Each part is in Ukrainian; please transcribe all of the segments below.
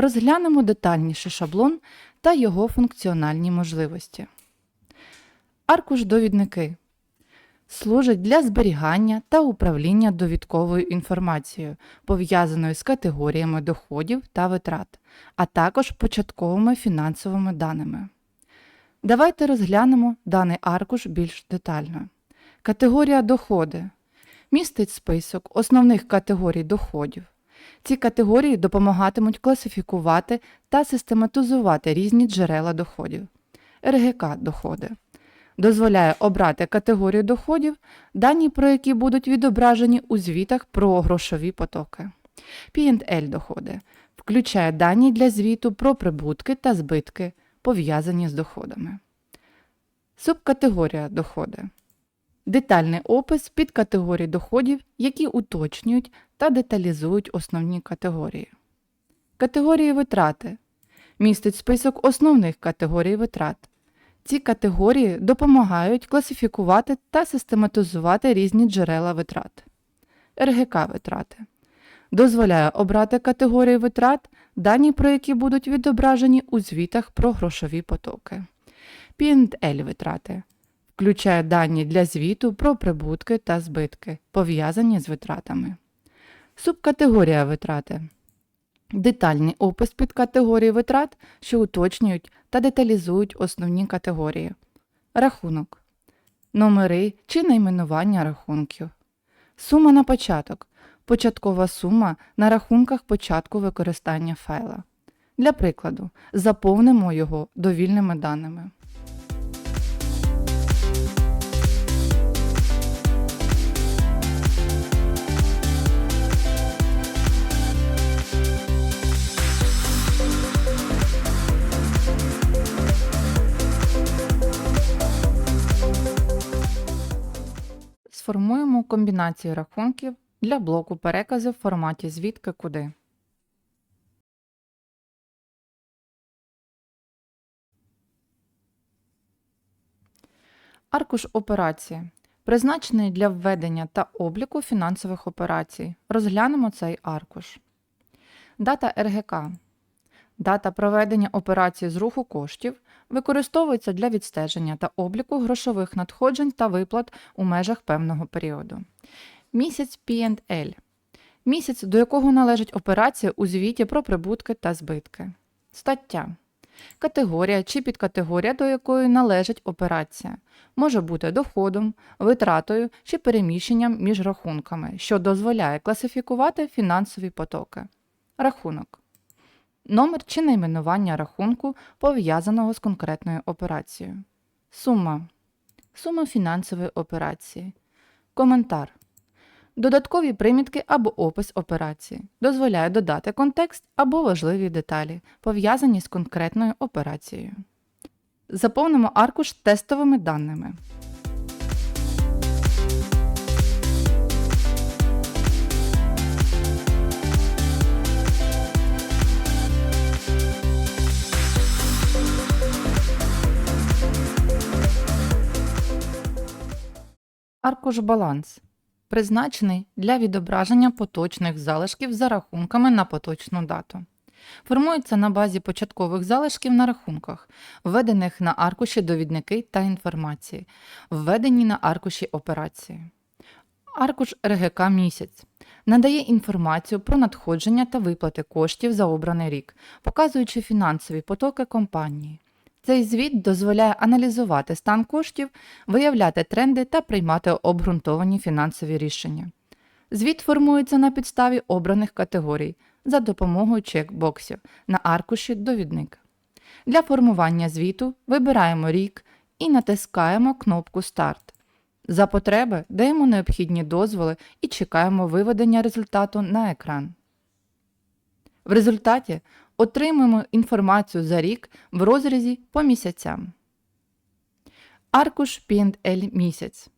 розглянемо детальніше шаблон та його функціональні можливості. Аркуш-довідники служать для зберігання та управління довідковою інформацією, пов'язаною з категоріями доходів та витрат, а також початковими фінансовими даними. Давайте розглянемо даний аркуш більш детально. Категорія доходи містить список основних категорій доходів. Ці категорії допомагатимуть класифікувати та систематизувати різні джерела доходів. РГК доходи дозволяє обрати категорію доходів, дані про які будуть відображені у звітах про грошові потоки. P&L доходи включає дані для звіту про прибутки та збитки, пов'язані з доходами. Субкатегорія доходи детальний опис підкатегорій доходів, які уточнюють та деталізують основні категорії. Категорії витрати містить список основних категорій витрат. Ці категорії допомагають класифікувати та систематизувати різні джерела витрат. РГК витрати дозволяє обрати категорії витрат, дані про які будуть відображені у звітах про грошові потоки. P&L витрати включає дані для звіту про прибутки та збитки, пов'язані з витратами. Субкатегорія витрати детальний опис підкатегорій витрат, що уточнюють та деталізують основні категорії. Рахунок, номери чи найменування рахунків. Сума на початок. Початкова сума на рахунках початку використання файла. Для прикладу, заповнимо його довільними даними. Сформуємо комбінацію рахунків для блоку перекази в форматі звідки куди. Аркуш операції призначений для введення та обліку фінансових операцій. Розглянемо цей аркуш. Дата РГК. Дата проведення операції з руху коштів використовується для відстеження та обліку грошових надходжень та виплат у межах певного періоду. Місяць P&L – місяць, до якого належить операція у звіті про прибутки та збитки. Стаття категорія чи підкатегорія, до якої належить операція, може бути доходом, витратою чи переміщенням між рахунками, що дозволяє класифікувати фінансові потоки. Рахунок номер чи найменування рахунку, пов'язаного з конкретною операцією. Сума. Сума фінансової операції. Коментар. Додаткові примітки або опис операції. Дозволяє додати контекст або важливі деталі, пов'язані з конкретною операцією. Заповнимо аркуш тестовими даними. Аркуш баланс призначений для відображення поточних залишків за рахунками на поточну дату. Формується на базі початкових залишків на рахунках, введених на аркуші довідники та інформації, введені на аркуші операції. Аркуш РГК місяць надає інформацію про надходження та виплати коштів за обраний рік, показуючи фінансові потоки компанії. Цей звіт дозволяє аналізувати стан коштів, виявляти тренди та приймати обґрунтовані фінансові рішення. Звіт формується на підставі обраних категорій за допомогою чекбоксів на аркуші довідник. Для формування звіту вибираємо рік і натискаємо кнопку Старт. За потреби даємо необхідні дозволи і чекаємо виведення результату на екран. В результаті отримуємо інформацію за рік в розрізі по місяцям. Аркуш P&L місяць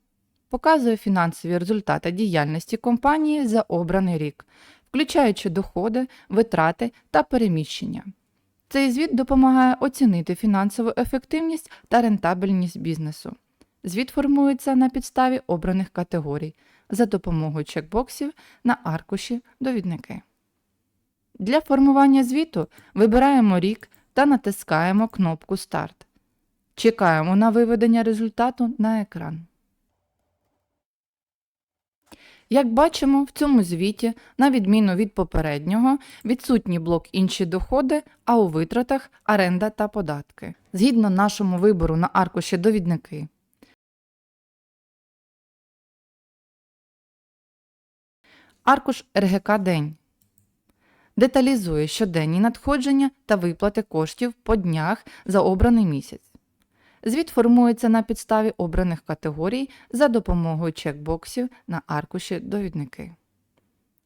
показує фінансові результати діяльності компанії за обраний рік, включаючи доходи, витрати та переміщення. Цей звіт допомагає оцінити фінансову ефективність та рентабельність бізнесу. Звіт формується на підставі обраних категорій за допомогою чекбоксів на аркуші довідники. Для формування звіту вибираємо рік та натискаємо кнопку Старт. Чекаємо на виведення результату на екран. Як бачимо, в цьому звіті, на відміну від попереднього, відсутній блок інші доходи, а у витратах оренда та податки. Згідно нашому вибору на аркуші довідники. Аркуш РГК День деталізує щоденні надходження та виплати коштів по днях за обраний місяць. Звіт формується на підставі обраних категорій за допомогою чекбоксів на аркуші довідники.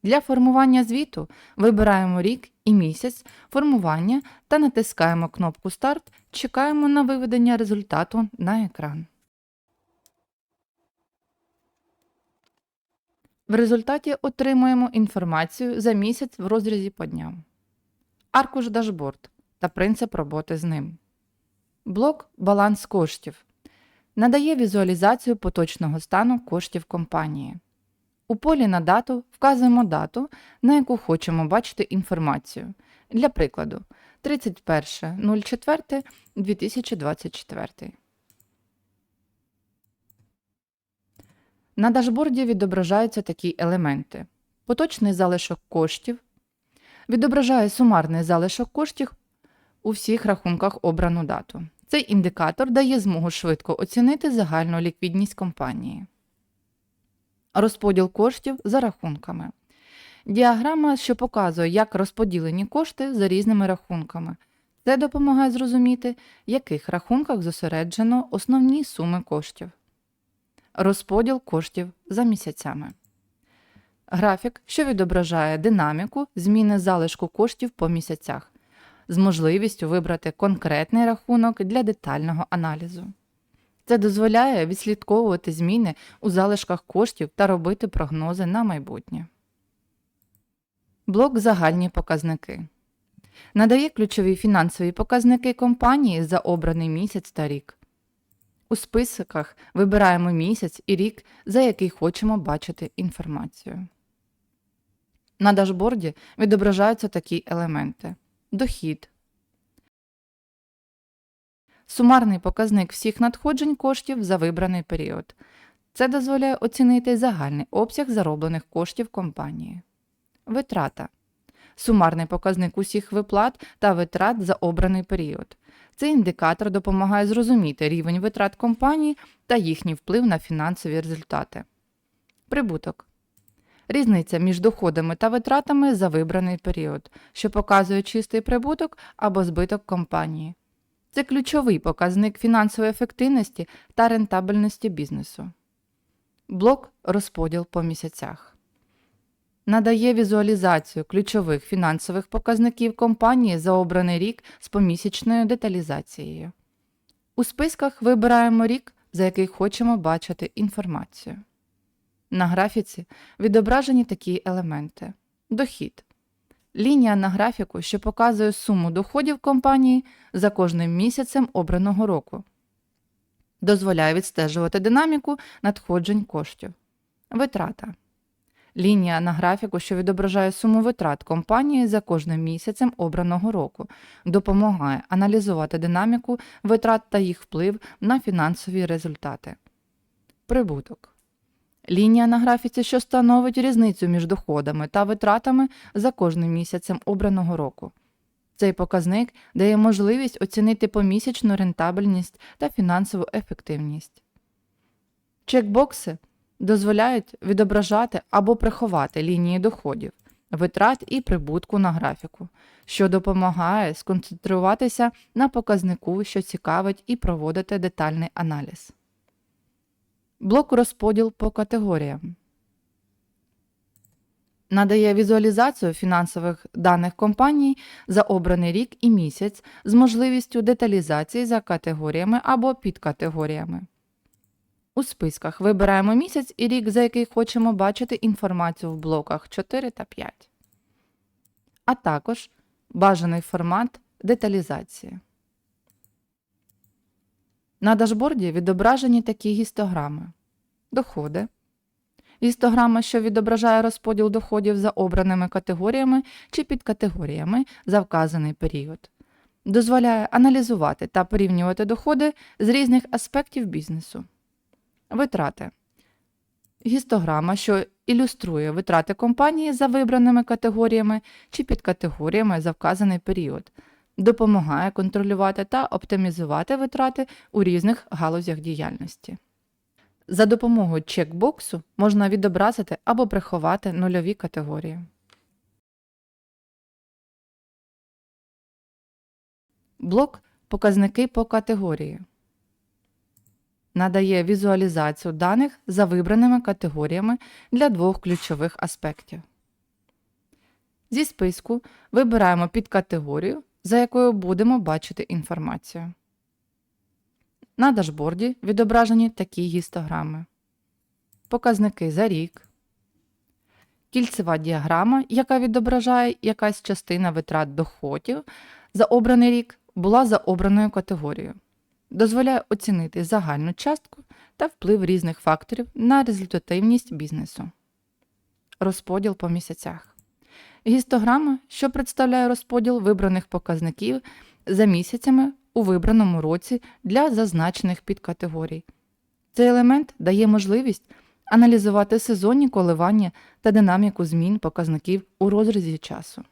Для формування звіту вибираємо рік і місяць формування та натискаємо кнопку Старт, чекаємо на виведення результату на екран. В результаті отримуємо інформацію за місяць в розрізі по дням. Аркуш дашборд та принцип роботи з ним. Блок Баланс коштів надає візуалізацію поточного стану коштів компанії. У полі на дату вказуємо дату, на яку хочемо бачити інформацію. Для прикладу, 31.04.2024. На дашборді відображаються такі елементи: поточний залишок коштів, відображає сумарний залишок коштів у всіх рахунках обрану дату. Цей індикатор дає змогу швидко оцінити загальну ліквідність компанії. Розподіл коштів за рахунками. Діаграма, що показує, як розподілені кошти за різними рахунками. Це допомагає зрозуміти, в яких рахунках зосереджено основні суми коштів. Розподіл коштів за місяцями. Графік, що відображає динаміку зміни залишку коштів по місяцях з можливістю вибрати конкретний рахунок для детального аналізу. Це дозволяє відслідковувати зміни у залишках коштів та робити прогнози на майбутнє. Блок Загальні показники надає ключові фінансові показники компанії за обраний місяць та рік. У списках вибираємо місяць і рік, за який хочемо бачити інформацію. На дашборді відображаються такі елементи: дохід, сумарний показник всіх надходжень коштів за вибраний період. Це дозволяє оцінити загальний обсяг зароблених коштів компанії. Витрата сумарний показник усіх виплат та витрат за обраний період. Цей індикатор допомагає зрозуміти рівень витрат компанії та їхній вплив на фінансові результати. Прибуток різниця між доходами та витратами за вибраний період, що показує чистий прибуток або збиток компанії. Це ключовий показник фінансової ефективності та рентабельності бізнесу. Блок розподіл по місяцях надає візуалізацію ключових фінансових показників компанії за обраний рік з помісячною деталізацією. У списках вибираємо рік, за який хочемо бачити інформацію. На графіці відображені такі елементи: дохід. Лінія на графіку, що показує суму доходів компанії за кожним місяцем обраного року. Дозволяє відстежувати динаміку надходжень коштів. Витрата лінія на графіку, що відображає суму витрат компанії за кожним місяцем обраного року, допомагає аналізувати динаміку витрат та їх вплив на фінансові результати. Прибуток. Лінія на графіці, що становить різницю між доходами та витратами за кожним місяцем обраного року. Цей показник дає можливість оцінити помісячну рентабельність та фінансову ефективність. Чекбокси дозволяють відображати або приховати лінії доходів, витрат і прибутку на графіку, що допомагає сконцентруватися на показнику, що цікавить, і проводити детальний аналіз. Блок розподіл по категоріям. Надає візуалізацію фінансових даних компаній за обраний рік і місяць з можливістю деталізації за категоріями або підкатегоріями. У списках вибираємо місяць і рік, за який хочемо бачити інформацію в блоках 4 та 5. А також бажаний формат деталізації. На дашборді відображені такі гістограми: доходи, гістограма, що відображає розподіл доходів за обраними категоріями чи підкатегоріями за вказаний період. Дозволяє аналізувати та порівнювати доходи з різних аспектів бізнесу. Витрати. Гістограма, що ілюструє витрати компанії за вибраними категоріями чи підкатегоріями за вказаний період, допомагає контролювати та оптимізувати витрати у різних галузях діяльності. За допомогою чекбоксу можна відобразити або приховати нульові категорії. Блок Показники по категорії надає візуалізацію даних за вибраними категоріями для двох ключових аспектів. Зі списку вибираємо підкатегорію, за якою будемо бачити інформацію. На дашборді відображені такі гістограми. Показники за рік. Кільцева діаграма, яка відображає якась частина витрат доходів за обраний рік, була за обраною категорією. Дозволяє оцінити загальну частку та вплив різних факторів на результативність бізнесу. Розподіл по місяцях. Гістограма, що представляє розподіл вибраних показників за місяцями у вибраному році для зазначених підкатегорій. Цей елемент дає можливість аналізувати сезонні коливання та динаміку змін показників у розрізі часу.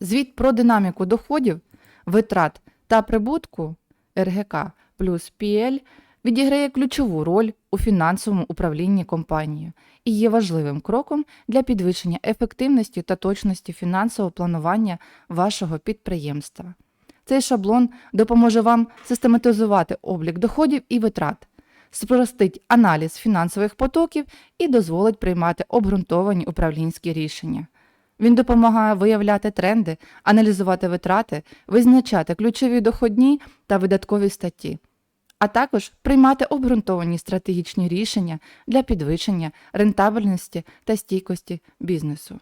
Звіт про динаміку доходів, витрат та прибутку РГК плюс PL відіграє ключову роль у фінансовому управлінні компанією і є важливим кроком для підвищення ефективності та точності фінансового планування вашого підприємства. Цей шаблон допоможе вам систематизувати облік доходів і витрат, спростить аналіз фінансових потоків і дозволить приймати обґрунтовані управлінські рішення. Він допомагає виявляти тренди, аналізувати витрати, визначати ключові доходні та видаткові статті, а також приймати обґрунтовані стратегічні рішення для підвищення рентабельності та стійкості бізнесу.